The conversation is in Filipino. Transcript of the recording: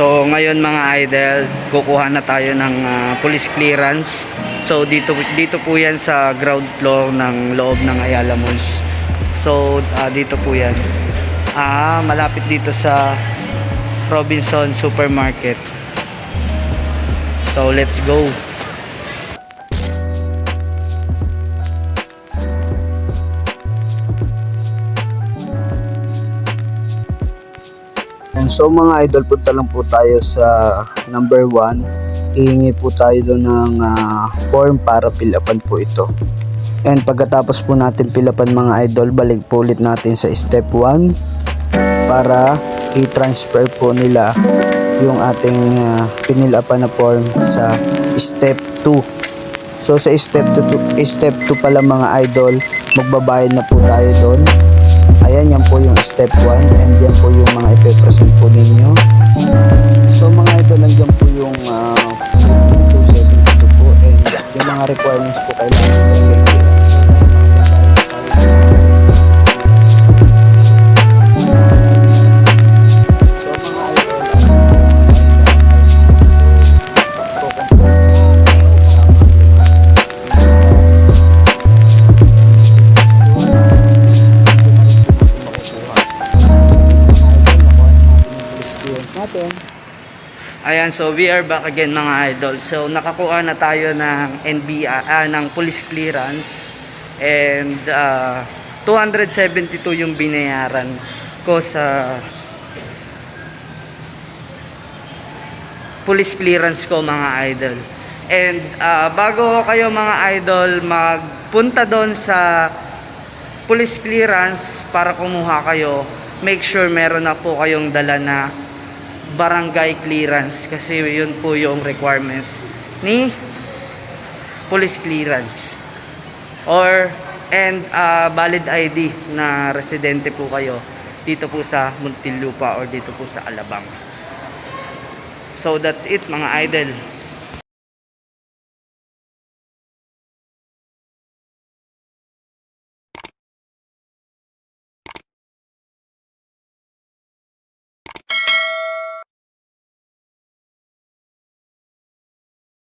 So ngayon mga idol, kukuha na tayo ng ah, police clearance. So dito dito po 'yan sa ground floor ng loob ng Ayala Malls. So ah, dito po 'yan. Ah, malapit dito sa Robinson Supermarket. So let's go. And so mga idol, punta lang po tayo sa number 1. Hihingi po tayo doon ng ah, form para fill upan po ito. And pagkatapos po natin fill upan mga idol, balik po ulit natin sa step 1 para i-transfer po nila yung ating uh, pinilapan na form sa step 2. So sa step 2, step 2 pala mga idol, magbabayad na po tayo doon. Step 1 and yan po yung mga ipe-present po ninyo. So mga idol, nandiyan po yung uh, 272 po and yung mga requirements po kailangan po natin. Ayan, so we are back again mga idol. So nakakuha na tayo ng NBI, ah, ng police clearance and ah, 272 yung binayaran ko sa police clearance ko mga idol. And ah, bago kayo mga idol magpunta doon sa police clearance para kumuha kayo, make sure meron na po kayong dala na barangay clearance kasi yun po yung requirements ni police clearance. Or and uh, valid ID na residente po kayo dito po sa Muntinlupa or dito po sa Alabang. So that's it mga idol